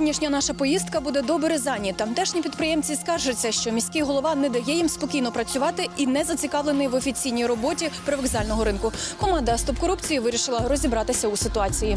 Сьогоднішня наша поїздка буде до Березані. Тамтешні підприємці скаржаться, що міський голова не дає їм спокійно працювати і не зацікавлений в офіційній роботі привокзального ринку. Команда Стоп корупції вирішила розібратися у ситуації.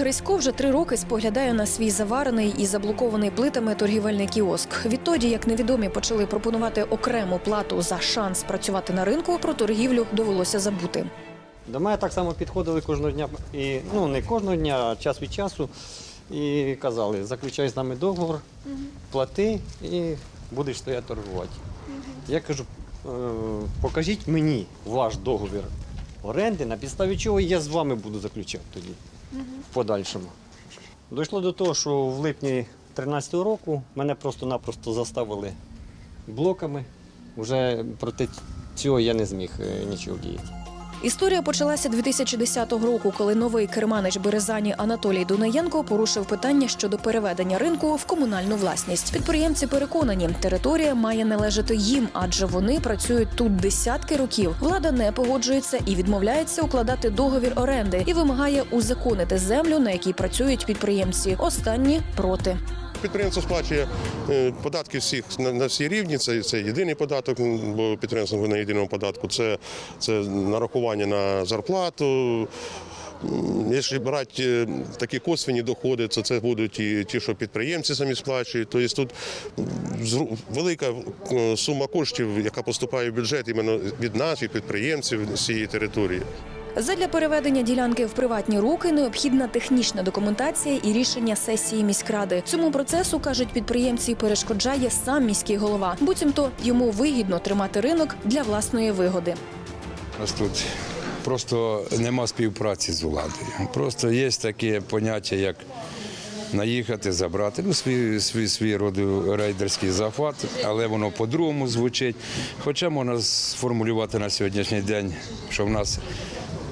Грисько вже три роки споглядає на свій заварений і заблокований плитами торгівельний кіоск. Відтоді, як невідомі почали пропонувати окрему плату за шанс працювати на ринку, про торгівлю довелося забути. До мене так само підходили кожного дня, і, ну не кожного дня, а час від часу. І казали, заключай з нами договор, плати і будеш стояти торгувати. Я кажу, «Е, покажіть мені ваш договір оренди, на підставі чого я з вами буду заключати тоді в подальшому. Дійшло до того, що в липні 2013 року мене просто-напросто заставили блоками. Вже проти цього я не зміг е, нічого діяти. Історія почалася 2010 року, коли новий керманич Березані Анатолій Дунаєнко порушив питання щодо переведення ринку в комунальну власність. Підприємці переконані, територія має належати їм, адже вони працюють тут десятки років. Влада не погоджується і відмовляється укладати договір оренди і вимагає узаконити землю, на якій працюють підприємці. Останні проти. Підприємство сплачує е, податки всіх на, всі рівні. Це, це єдиний податок, бо підприємство на єдиному податку. Це, це нарахування на зарплату. Якщо брати е, такі косвені доходи, то це будуть і ті, що підприємці самі сплачують. Тобто тут велика е, сума коштів, яка поступає в бюджет іменно від нас, від підприємців з цієї території. Задля переведення ділянки в приватні руки необхідна технічна документація і рішення сесії міськради. Цьому процесу кажуть підприємці, перешкоджає сам міський голова. Буцімто йому вигідно тримати ринок для власної вигоди. У нас тут просто нема співпраці з владою. Просто є таке поняття, як наїхати, забрати. Ну, свій, свій, свій роду рейдерський захват, але воно по-другому звучить. Хоча можна сформулювати на сьогоднішній день, що в нас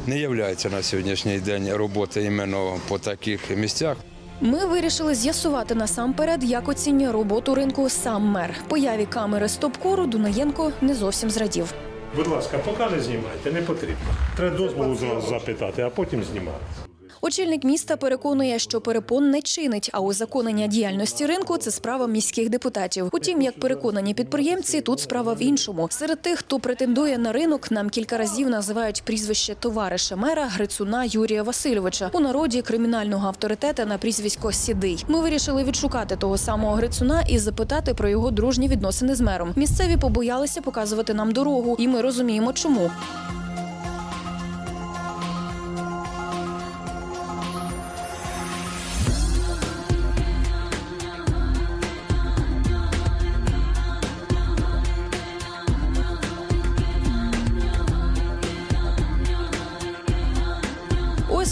не є на сьогоднішній день роботи іменно по таких місцях. Ми вирішили з'ясувати насамперед, як оцінює роботу ринку сам мер. Появі камери стопкору Дунаєнко не зовсім зрадів. Будь ласка, поки не знімайте, не потрібно. Треба дозволу запитати, а потім знімати. Очільник міста переконує, що перепон не чинить, а узаконення діяльності ринку це справа міських депутатів. Утім, як переконані підприємці, тут справа в іншому. Серед тих, хто претендує на ринок, нам кілька разів називають прізвище товариша мера Грицуна Юрія Васильовича у народі кримінального авторитета на прізвисько Сідий. Ми вирішили відшукати того самого Грицуна і запитати про його дружні відносини з мером. Місцеві побоялися показувати нам дорогу, і ми розуміємо, чому.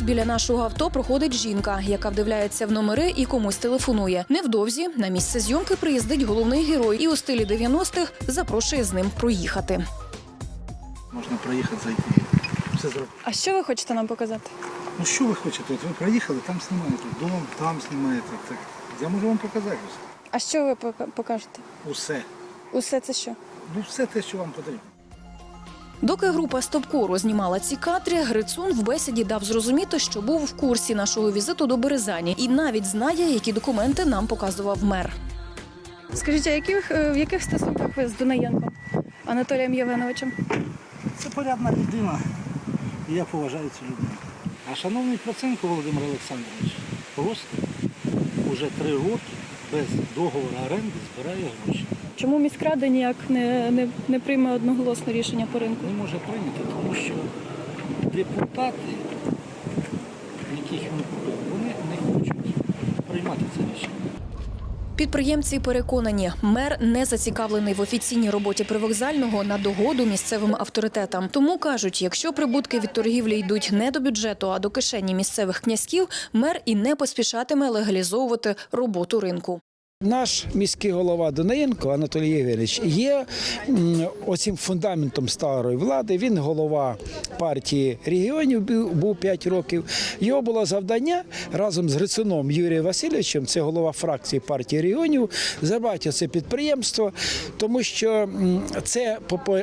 Біля нашого авто проходить жінка, яка вдивляється в номери і комусь телефонує. Невдовзі на місце зйомки приїздить головний герой і у стилі 90-х запрошує з ним проїхати. Можна проїхати, зайти. Все зробити. А що ви хочете нам показати? Ну що ви хочете? От ви проїхали, там знімаєте, дом, там знімаєте. Так. Я можу вам показати все. А що ви покажете? Усе. Усе це що? Ну все те, що вам потрібно. Доки група Стопкору знімала ці кадри, Грицун в бесіді дав зрозуміти, що був в курсі нашого візиту до Березані і навіть знає, які документи нам показував мер. Скажіть, а яких, е, в яких стосунках ви з Дунаєнком Анатолієм Євгеновичем? Це порядна людина, і я поважаю цю людину. А шановний Проценко Володимир Олександрович просто уже три роки без договору оренди збирає гроші. Чому міськрада ніяк не, не, не прийме одноголосне рішення по ринку? Не може прийняти, тому що депутати, яких він купив, вони не хочуть приймати це рішення. Підприємці переконані, мер не зацікавлений в офіційній роботі привокзального на догоду місцевим авторитетам. Тому кажуть, якщо прибутки від торгівлі йдуть не до бюджету, а до кишені місцевих князьків, мер і не поспішатиме легалізовувати роботу ринку. Наш міський голова Дунаєнко Анатолій Євгенович є оцим фундаментом старої влади. Він голова партії регіонів був- був 5 років. Його було завдання разом з Грицуном Юрієм Васильовичем, це голова фракції партії регіонів, забрати це підприємство, тому що це,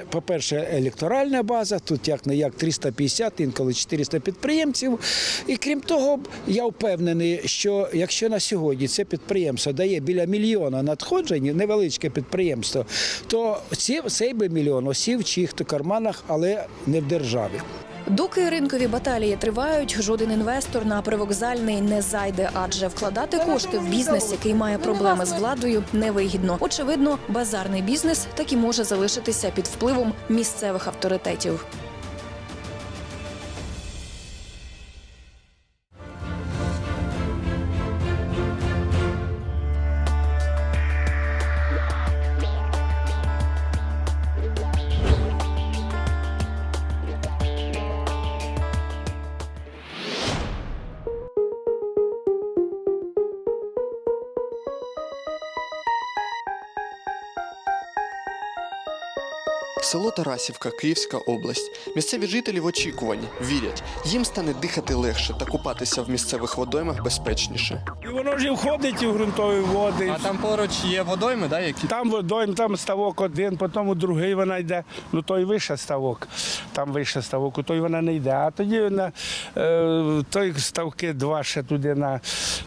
по-перше, електоральна база, тут як не як 350, інколи 400 підприємців. І крім того, я впевнений, що якщо на сьогодні це підприємство дає біля мільйона надходжень, невеличке підприємство, то ці, цей би мільйон осів в чиїх-то карманах, але не в державі. Доки ринкові баталії тривають, жоден інвестор на привокзальний не зайде, адже вкладати кошти в бізнес, який має проблеми з владою, невигідно. Очевидно, базарний бізнес так і може залишитися під впливом місцевих авторитетів. Село Тарасівка, Київська область. Місцеві жителі в очікуванні вірять, їм стане дихати легше та купатися в місцевих водоймах безпечніше. І воно вже входить у ґрунтові води. А там поруч є водойми, да, які Там водойм, там ставок один, потім у другий вона йде. Ну той вище ставок, там вище ставок, у той вона не йде. А тоді на е, той ставки два ще туди на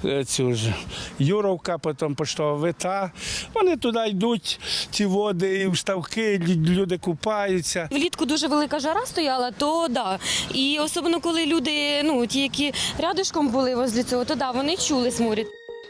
е, цю ж Юровка, потім поштова вита. Вони туди йдуть, ті води, і в ставки лю- люди купаються. Влітку дуже велика жара стояла, то да. І особливо коли люди, ну ті, які рядишком були возле цього, то да, вони чули сморід.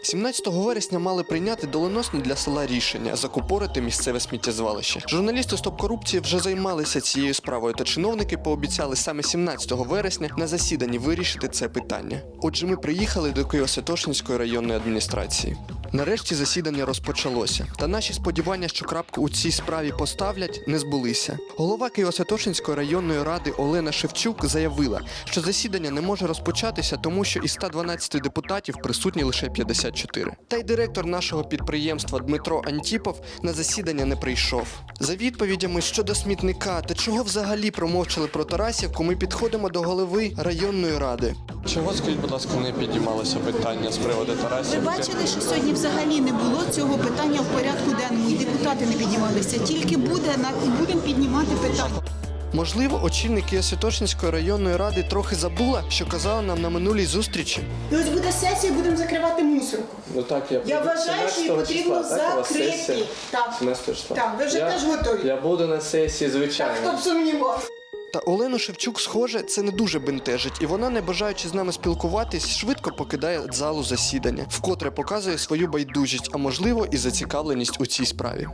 17 вересня мали прийняти доленосне для села рішення закупорити місцеве сміттєзвалище. Журналісти Стоп корупції вже займалися цією справою, та чиновники пообіцяли саме 17 вересня на засіданні вирішити це питання. Отже, ми приїхали до Києво-Святошинської районної адміністрації. Нарешті засідання розпочалося, та наші сподівання, що крапку у цій справі поставлять, не збулися. Голова Києво-Святошинської районної ради Олена Шевчук заявила, що засідання не може розпочатися, тому що із 112 депутатів присутні лише 54. Та й директор нашого підприємства Дмитро Антіпов на засідання не прийшов. За відповідями щодо смітника та чого взагалі промовчали про Тарасівку, ми підходимо до голови районної ради. Чого, скажіть, будь ласка, не піднімалося питання з приводу Ви бачили, що сьогодні взагалі не було цього питання в порядку денному, і депутати не піднімалися. Тільки буде на і будемо піднімати питання. Можливо, очільник Києво-Святошинської районної ради трохи забула, що казала нам на минулій зустрічі. І ось буде сесія, будемо закривати мусорку. Ну так, я, Я вважаю, що її потрібно закрити. Так, так, ви вже теж готові. Я буду на сесії, Так, хто б сумнівався. Та Олену Шевчук, схоже, це не дуже бентежить, і вона, не бажаючи з нами спілкуватись, швидко покидає залу засідання, вкотре показує свою байдужість, а можливо і зацікавленість у цій справі.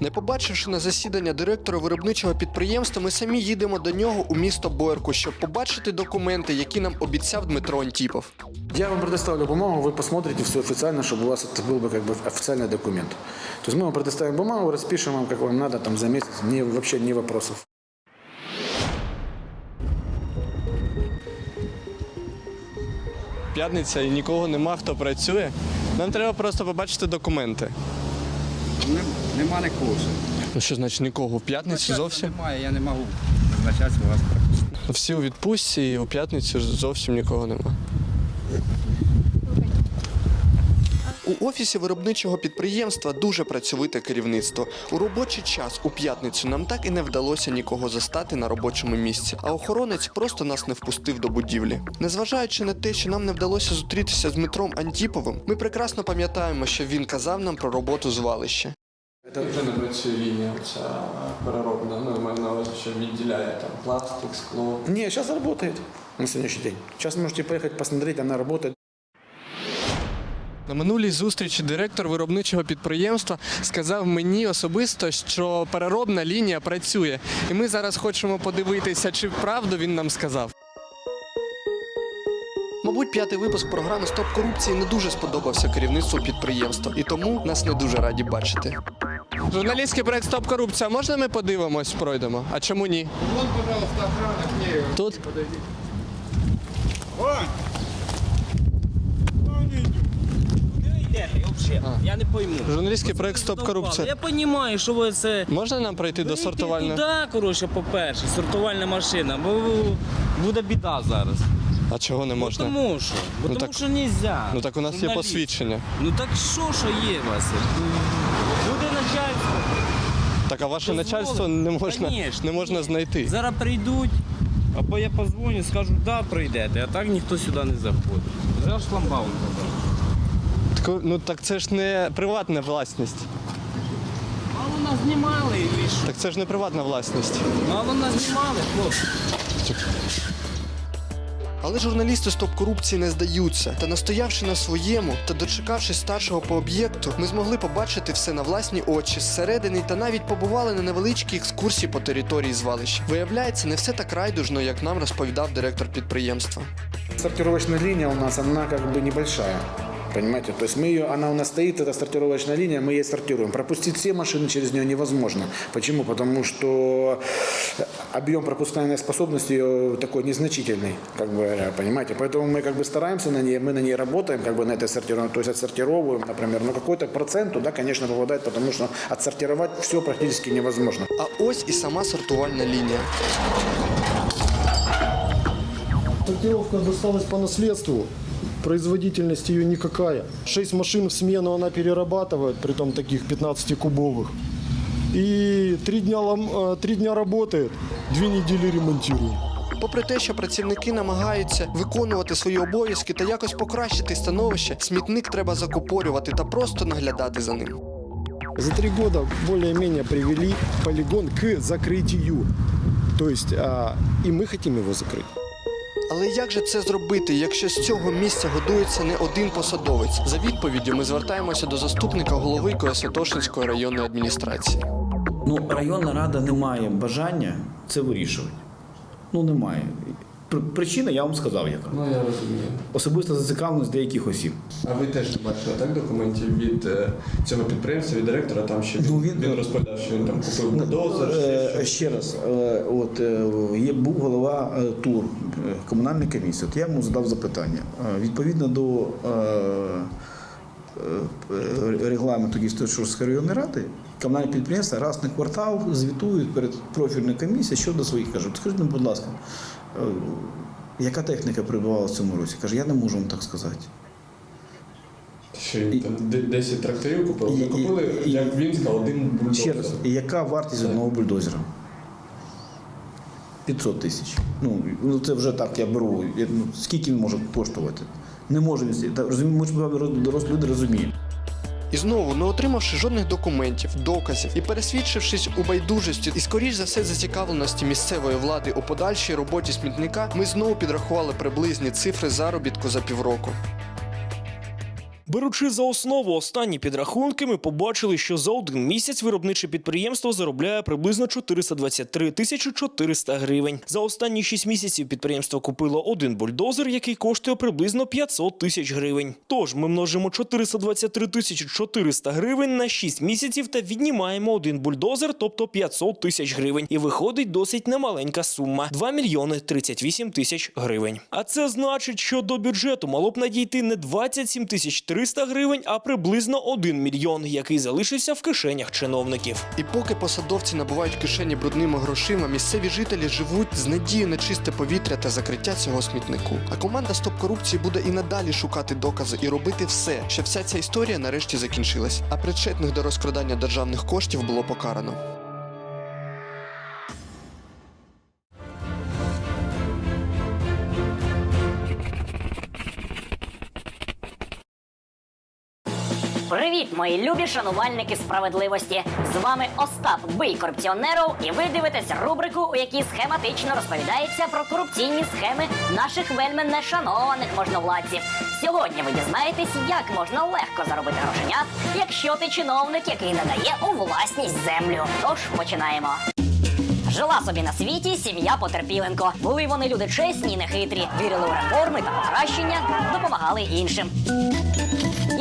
Не побачивши на засідання директора виробничого підприємства, ми самі їдемо до нього у місто Боярку, щоб побачити документи, які нам обіцяв Дмитро Антіпов. Я вам предоставлю бумагу, вы посмотрите все официально, чтобы у вас это был бы как бы официальный документ. То есть мы вам предоставим бумагу, распишем вам, как вам надо, там за месяц, не, вообще не вопросов. П'ятниця і нікого нема, хто працює. Нам треба просто побачити документи. Нема нікого. Ну що значить нікого? В п'ятницю зовсім? Немає, я не можу назначати вас. Всі у відпустці і у п'ятницю зовсім нікого нема. У офісі виробничого підприємства дуже працьовите керівництво. У робочий час у п'ятницю нам так і не вдалося нікого застати на робочому місці, а охоронець просто нас не впустив до будівлі. Незважаючи на те, що нам не вдалося зустрітися з Дмитром Антіповим, ми прекрасно пам'ятаємо, що він казав нам про роботу звалища. Це вже не працює лінія, ця переробна, ну, я маю на увазі, що відділяє там пластик, скло. Не, сейчас работает на сегодняшний день. Сейчас можете поехать посмотреть, она работает. На минулій зустрічі директор виробничого підприємства сказав мені особисто, що переробна лінія працює, і ми зараз хочемо подивитися, чи правду він нам сказав. Мабуть, п'ятий випуск програми Стоп корупції не дуже сподобався керівництву підприємства, і тому нас не дуже раді бачити. Журналістський проект Стоп корупція. Можна ми подивимось, пройдемо? А чому ні? Вон, пожалуйста, охрана Тут? йдете взагалі? Я не пойму. Журналістський проект Стоп корупція. Я розумію, що ви це. Можна нам пройти до сортувальної? Туди, коротше, по-перше, сортувальна машина, бо буде біда зараз. А чого не можна? Тому що, бо Ну тому так- що нельзя. Ну так у нас є посвідчення. Ну так що, що є у вас? Буде начальство. Так, а ваше начальство не можна, Конечно. не можна знайти. Зараз прийдуть, або я позвоню, скажу, да, прийдете, а так ніхто сюди не заходить. Вже шламбаун казав. Так, ну так це ж не приватна власність. Мало нас знімали і що? Так це ж не приватна власність. Мало нас знімали, хлопці. Але журналісти стоп корупції не здаються. Та настоявши на своєму та дочекавшись старшого по об'єкту, ми змогли побачити все на власні очі зсередини та навіть побували на невеличкій екскурсії по території звалища. Виявляється, не все так райдужно, як нам розповідав директор підприємства. Сортировочная линия у нас, она как бы небольшая. Понимаете? То есть мы ее, она у нас стоит, эта сортировочная линия, мы ее сортируем. Пропустить все машины через нее невозможно. Почему? Потому что объем пропускной способности ее такой незначительный, как бы говоря, понимаете? Поэтому мы как бы стараемся на ней, мы на ней работаем, как бы на этой сортировке, то есть отсортировываем, например, но какой-то процент туда, конечно, попадает, потому что отсортировать все практически невозможно. А ось і сама сортувальна лінія. Сортировка досталась по наследству. Производительность ее никакая. Шесть машин в смену она перерабатывает, при том таких 15-кубовых. И три дня, лом- э, три дня работает, две недели ремонтируем. Попри те, що працівники намагаються виконувати свої обов'язки та якось покращити становище, смітник треба закупорювати та просто наглядати за ним. За три года более-менее привели полигон к закрытию. То есть, а, и мы хотим его закрыть. Але як же це зробити, якщо з цього місця годується не один посадовець? За відповіддю ми звертаємося до заступника голови Косатошинської районної адміністрації. Ну, районна рада не має бажання це вирішувати. Ну, немає. Пр- Причина я вам сказав, яка. Ну я розумію. Особиста зацікавленість деяких осіб. А ви теж не бачили так документів від е, цього підприємства, від директора, там що Ну, він- він розповідав, що він там купив бульдозер. Е, Ще раз, е, от е, був голова е, ТУР е, комунальної комісії. От я йому задав запитання. Е, Відповідно до е, е, регламенту Дністровської районної ради, комунальні підприємства раз на квартал звітують перед профільною комісією щодо своїх кажуть. Скажіть, будь ласка, е, яка техніка прибувала в цьому році? Каже, я не можу вам так сказати. Він там 10 тракторів купив? І- Ми купили, і- як він сказав, один бульдозер. Раз, і яка вартість одного бульдозера? 500 тисяч. Ну, ну це вже так я беру. Я, ну, скільки він може коштувати? Не може він. Та, розумі- Ми ж дорослі люди розуміємо. І знову, не отримавши жодних документів, доказів і пересвідчившись у байдужості і скоріш за все зацікавленості місцевої влади у подальшій роботі смітника, ми знову підрахували приблизні цифри заробітку за півроку. Беручи за основу останні підрахунки, ми побачили, що за один місяць виробниче підприємство заробляє приблизно 423 тисячі 400 гривень. За останні 6 місяців підприємство купило один бульдозер, який коштує приблизно 500 тисяч гривень. Тож ми множимо 423 тисячі 400 гривень на 6 місяців та віднімаємо один бульдозер, тобто 500 тисяч гривень. І виходить досить немаленька сума 2 мільйони 38 тисяч гривень. А це значить, що до бюджету мало б надійти не 27 тисяч 300 гривень, а приблизно 1 мільйон, який залишився в кишенях чиновників. І поки посадовці набувають кишені брудними грошима, місцеві жителі живуть з надією на чисте повітря та закриття цього смітнику. А команда Стоп корупції буде і надалі шукати докази і робити все, щоб вся ця історія нарешті закінчилась, а причетних до розкрадання державних коштів було покарано. Мої любі шанувальники справедливості! З вами Остап Бий корупціонеров, і ви дивитесь рубрику, у якій схематично розповідається про корупційні схеми наших вельми нешанованих можновладців. Сьогодні ви дізнаєтесь, як можна легко заробити грошенят, якщо ти чиновник, який надає у власність землю. Тож починаємо. Жила собі на світі сім'я Потерпіленко. Були вони люди чесні і нехитрі, вірили у реформи та покращення, допомагали іншим.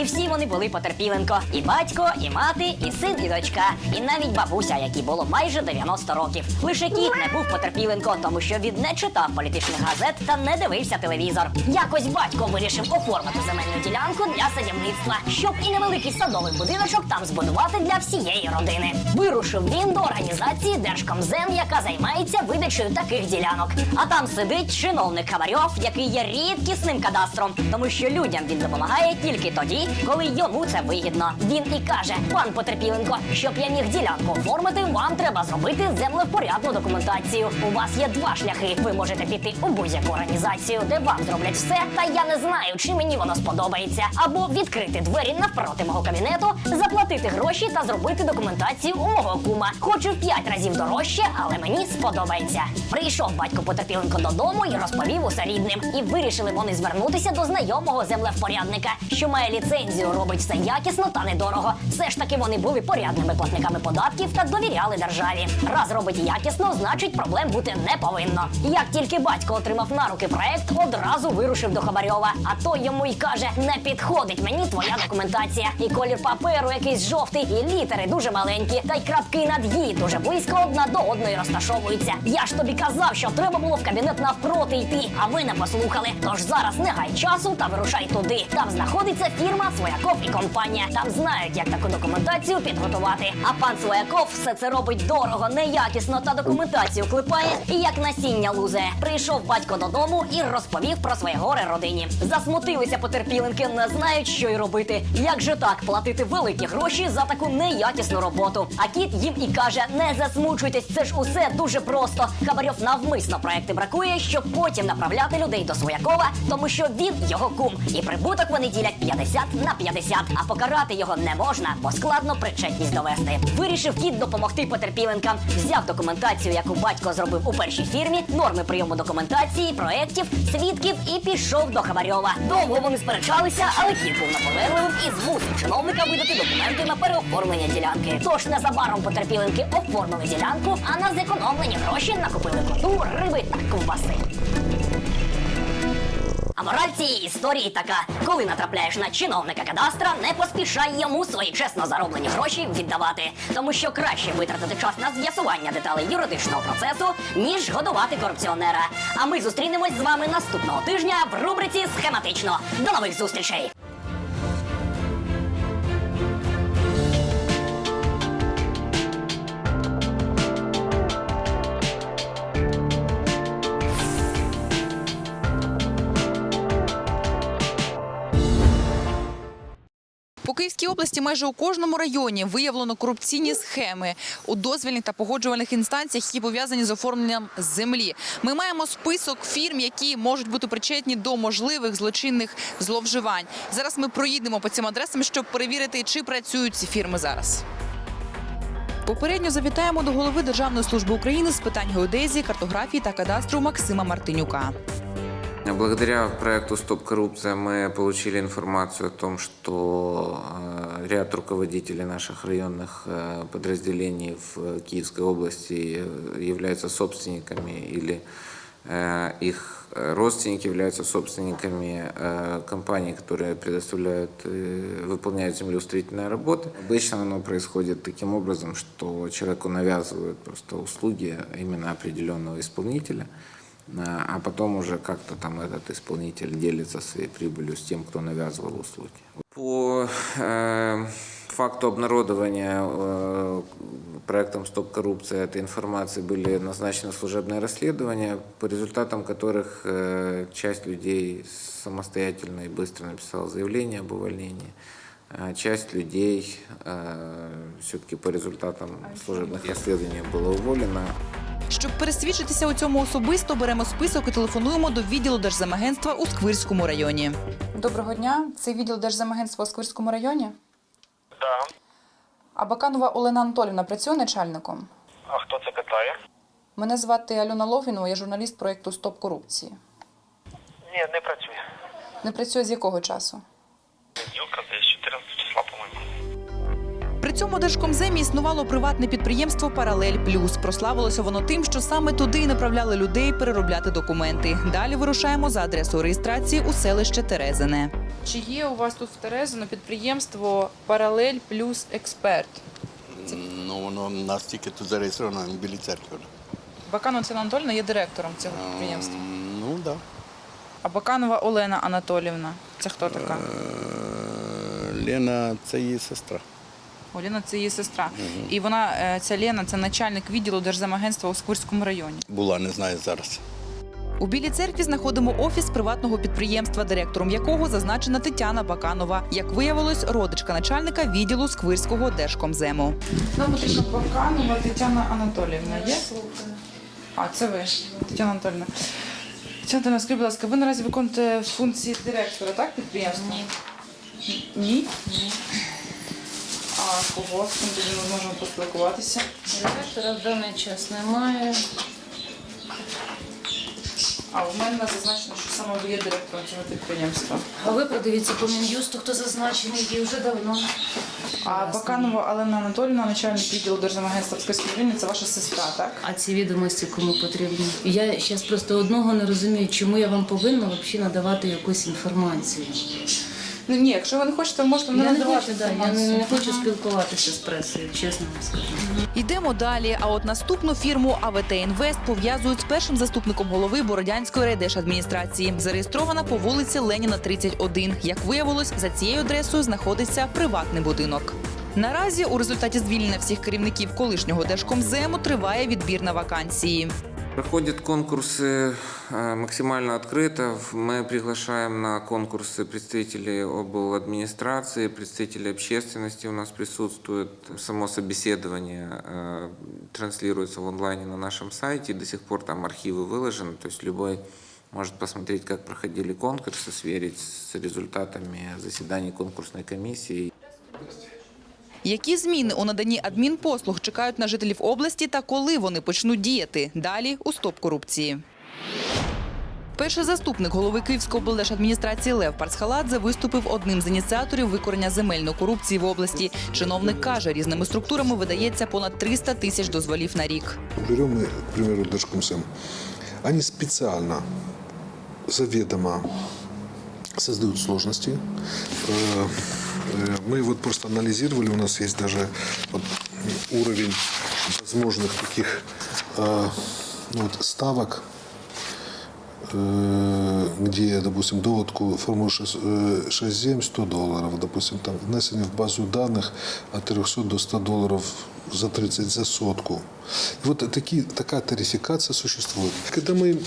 І всі вони були потерпіленко. І батько, і мати, і син, і дочка, і навіть бабуся, якій було майже 90 років. Лише кіт не був потерпіленко, тому що він не читав політичних газет та не дивився телевізор. Якось батько вирішив оформити земельну ділянку для садівництва, щоб і невеликий садовий будиночок там збудувати для всієї родини. Вирушив він до організації Держкомзем, яка займається видачею таких ділянок. А там сидить чиновник Хаварьов, який є рідкісним кадастром, тому що людям він допомагає тільки тоді, коли йому це вигідно. Він і каже: пан Потерпіленко, щоб я міг ділянку оформити, вам треба зробити землевпорядну документацію. У вас є два шляхи. Ви можете піти у будь-яку організацію, де вам зроблять все, та я не знаю, чи мені воно сподобається, або відкрити двері навпроти мого кабінету, заплатити гроші та зробити документацію у мого кума. Хочу в п'ять разів дорожче, але мені сподобається. Прийшов батько Потерпіленко додому і розповів усе рідним. І вирішили вони звернутися до знайомого землевпорядника, що має ліцензію, робить все якісно та недорого. Все ж таки вони були порядними платниками податків та довіряли державі. Раз робить якісно, значить проблем бути не повинно. Як тільки батько отримав на руки проект, одразу вирушив до Хабарьова. А той йому й каже: не підходить мені твоя документація. І колір паперу якийсь жовтий, і літери дуже маленькі, та й крапки над «і» дуже близько одна до одної розташовуються. Я ж тобі казав, що треба було в кабінет навпроти йти, а ви не послухали. Тож зараз не гай часу та вирушай туди. Там знаходиться фірма Свояков і компанія. Там знають, як таку документацію підготувати. А пан Свояков все це робить дорого, неякісно та документацію клепає і як насіння лузе. Прийшов батько додому і розповів про своє горе родині. Засмутилися потерпіленки, не знають, що й робити. Як же так платити великі гроші за таку неякісну роботу? А кіт їм і каже: не засмучуйтесь, це ж усе дуже просто. Хабарьов навмисно проекти бракує, щоб потім направляти людей до Своякова, тому що він його кум. І прибуток вони ділять 50 на 50, а покарати його не можна, бо складно причетність довести. Вирішив кіт допомогти потерпіленкам. Взяв документацію, яку батько зробив у першій фірмі, норми прийому документації, проєктів, свідків і пішов до Хабарьова. Довго вони сперечалися, але кіт був наполегливим і змусив чиновника видати документи на переоформлення ділянки. Тож незабаром потерпіленки оформили ділянку, а на зекономлені гроші накупили коту, риби та ковбаси. А мораль цієї історії така: коли натрапляєш на чиновника кадастра, не поспішай йому свої чесно зароблені гроші віддавати, тому що краще витратити час на з'ясування деталей юридичного процесу, ніж годувати корупціонера. А ми зустрінемось з вами наступного тижня в рубриці Схематично. До нових зустрічей! Київській області майже у кожному районі виявлено корупційні схеми у дозвільних та погоджувальних інстанціях, які пов'язані з оформленням землі. Ми маємо список фірм, які можуть бути причетні до можливих злочинних зловживань. Зараз ми проїдемо по цим адресам, щоб перевірити, чи працюють ці фірми зараз. Попередньо завітаємо до голови Державної служби України з питань геодезії, картографії та кадастру Максима Мартинюка. Благодаря проекту «Стоп коррупция» мы получили информацию о том, что э, ряд руководителей наших районных э, подразделений в Киевской области э, являются собственниками или э, их э, родственники являются собственниками э, компаний, которые предоставляют, э, выполняют землеустроительные работы. Обычно оно происходит таким образом, что человеку навязывают просто услуги именно определенного исполнителя, а а потом уже как-то там этот исполнитель делится своей прибылью с тем, кто навязывал услуги. По э, факту обнародования э, проектом «Стоп коррупция» этой информации были назначены служебные расследования, по результатам которых э, часть людей самостоятельно и быстро написала заявление об увольнении, а часть людей все-таки по результатам служебных расследований была уволена. Щоб пересвідчитися у цьому особисто, беремо список і телефонуємо до відділу Держземагентства у Сквирському районі. Доброго дня. Це відділ Держземагентства у Сквирському районі. Так. А Баканова Олена Анатолівна працює начальником. А хто це питає? Мене звати Альона Логвінова, я журналіст проєкту Стоп корупції. Ні, не працює. Не працює з якого часу? Ділка десь цьому держкомземі існувало приватне підприємство Паралель Плюс. Прославилося воно тим, що саме туди і направляли людей переробляти документи. Далі вирушаємо за адресою реєстрації у селище Терезине. Чи є у вас тут в Терезино підприємство Паралель плюс експерт? Ну, воно у нас тільки тут зареєстровано в білій церкві. Баканова Ціна Анатольовна є директором цього підприємства. Ну, так. Да. А Баканова Олена Анатолівна. Це хто така? Е, Лена це її сестра. Олена це її сестра. І вона, е, ця Лена, це начальник відділу Держземагентства у Сквирському районі. Була, не знаю зараз. У Білій церкві знаходимо офіс приватного підприємства, директором якого зазначена Тетяна Баканова. Як виявилось, родичка начальника відділу Сквирського держкомзему. Нам потрібна Баканова Тетяна Анатолівна. Є? А, це ви, Тетяна Анатолівна. Тетяна Анатолівна, скажіть, будь ласка, ви наразі виконуєте функції директора, так, підприємства? Ні. Ні? Ні. А кого? З ким тоді ми можемо поспілкуватися? Директора в даний час немає. А у мене зазначено, що саме ви є директором цього підприємства. А ви подивіться по Мін'юсту, хто зазначений є вже давно. А Баканова Олена Анатолівна, начальник відділу Держземагентства в Сквирському це ваша сестра, так? А ці відомості кому потрібні? Я зараз просто одного не розумію, чому я вам повинна взагалі надавати якусь інформацію. Ну ні, якщо ви не хочете, ви можете не Я не надавати хочу, да, я інформацію. не, не хочу спілкуватися з пресою, чесно вам скажу. Йдемо далі. А от наступну фірму АВТ Інвест пов'язують з першим заступником голови Бородянської райдержадміністрації. Зареєстрована по вулиці Леніна, 31. Як виявилось, за цією адресою знаходиться приватний будинок. Наразі у результаті звільнення всіх керівників колишнього держкомзему триває відбір на вакансії. Проходят конкурсы э, максимально открыто. Мы приглашаем на конкурсы представителей обл. администрации, представителей общественности у нас присутствует. Само собеседование э, транслируется в онлайне на нашем сайте. До сих пор там архивы выложены, то есть любой может посмотреть, как проходили конкурсы, сверить с результатами заседаний конкурсной комиссии. Які зміни у наданні адмінпослуг чекають на жителів області та коли вони почнуть діяти? Далі у стоп корупції. Перший заступник голови Київської облдержадміністрації Лев Парцхаладзе виступив одним з ініціаторів викорення земельної корупції в області. Чиновник каже, різними структурами видається понад 300 тисяч дозволів на рік. Берем мы, к примеру, Держкомсем. Они специально, заведомо создают сложности. Э, э, Мы вот просто анализировали, у нас есть даже вот уровень возможных таких э, ну вот ставок, э, Где, допустим, доводку форму 6.7 100 долларов, допустим, там внесение в базу данных от 300 до 100 долларов за 30 за сотку. И вот такие, такая тарификация существует. Когда мы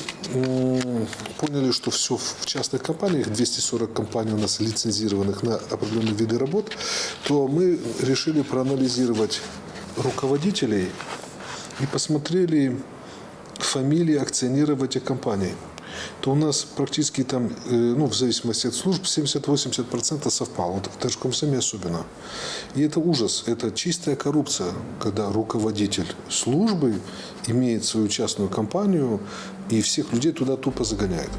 поняли, что все в частных компаниях, 240 компаний у нас лицензированных на определенные виды работ, то мы решили проанализировать руководителей и посмотрели фамилии акционеров этих компаний то у нас практически там, э, ну, в зависимости от служб, 70-80% совпало. Вот в Держкомсоме особенно. И это ужас, это чистая коррупция, когда руководитель службы имеет свою частную компанию и всех людей туда тупо загоняет.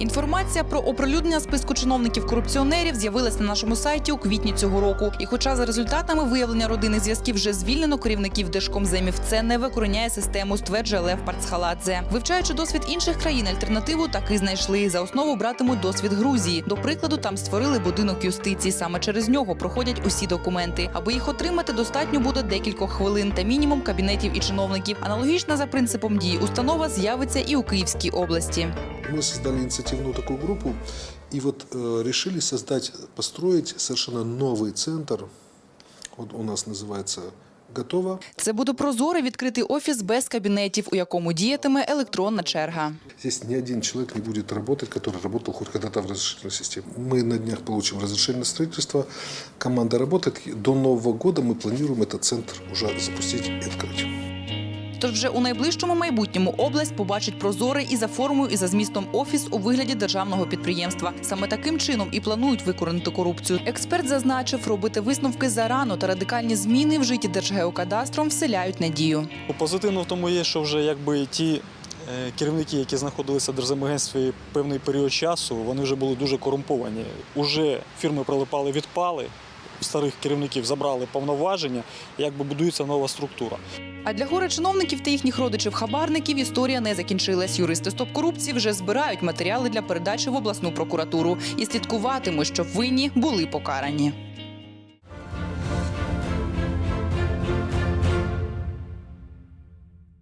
Інформація про оприлюднення списку чиновників-корупціонерів з'явилась на нашому сайті у квітні цього року. І хоча за результатами виявлення родинних зв'язків вже звільнено керівників держкомземів, це не викореняє систему, стверджує Лев Парцхаладзе. Вивчаючи досвід інших країн, альтернативу таки знайшли. За основу братимуть досвід Грузії. До прикладу, там створили будинок юстиції. Саме через нього проходять усі документи. Аби їх отримати, достатньо буде декількох хвилин та мінімум кабінетів і чиновників. Аналогічна за принципом дії установа з'явиться і у Київській області. Мы создали инициативную такую группу и вот э, решили создать, построить совершенно новый центр. Вот у нас называется «Готово». Це буде прозорий відкритий офіс без кабінетів, у якому діятиме електронна черга. Здесь ни один человек не будет работать, который работал хоть когда-то в разрешительной системе. Мы на днях получим разрешение на строительство. Команда работает. И До Нового года мы планируем этот центр уже запустить и открыть. Тож вже у найближчому майбутньому область побачить прозорий і за формою, і за змістом офіс у вигляді державного підприємства. Саме таким чином і планують викоренити корупцію. Експерт зазначив, робити висновки зарано та радикальні зміни в житті Держгеокадастром вселяють надію. Позитивно в тому є, що вже якби ті е, керівники, які знаходилися в Держземагентстві певний період часу, вони вже були дуже корумповані. Уже фірми прилипали, відпали. Старих керівників забрали повноваження, якби будується нова структура. А для гори чиновників та їхніх родичів-хабарників історія не закінчилась. Юристи стоп корупції вже збирають матеріали для передачі в обласну прокуратуру і слідкуватимуть, щоб винні були покарані.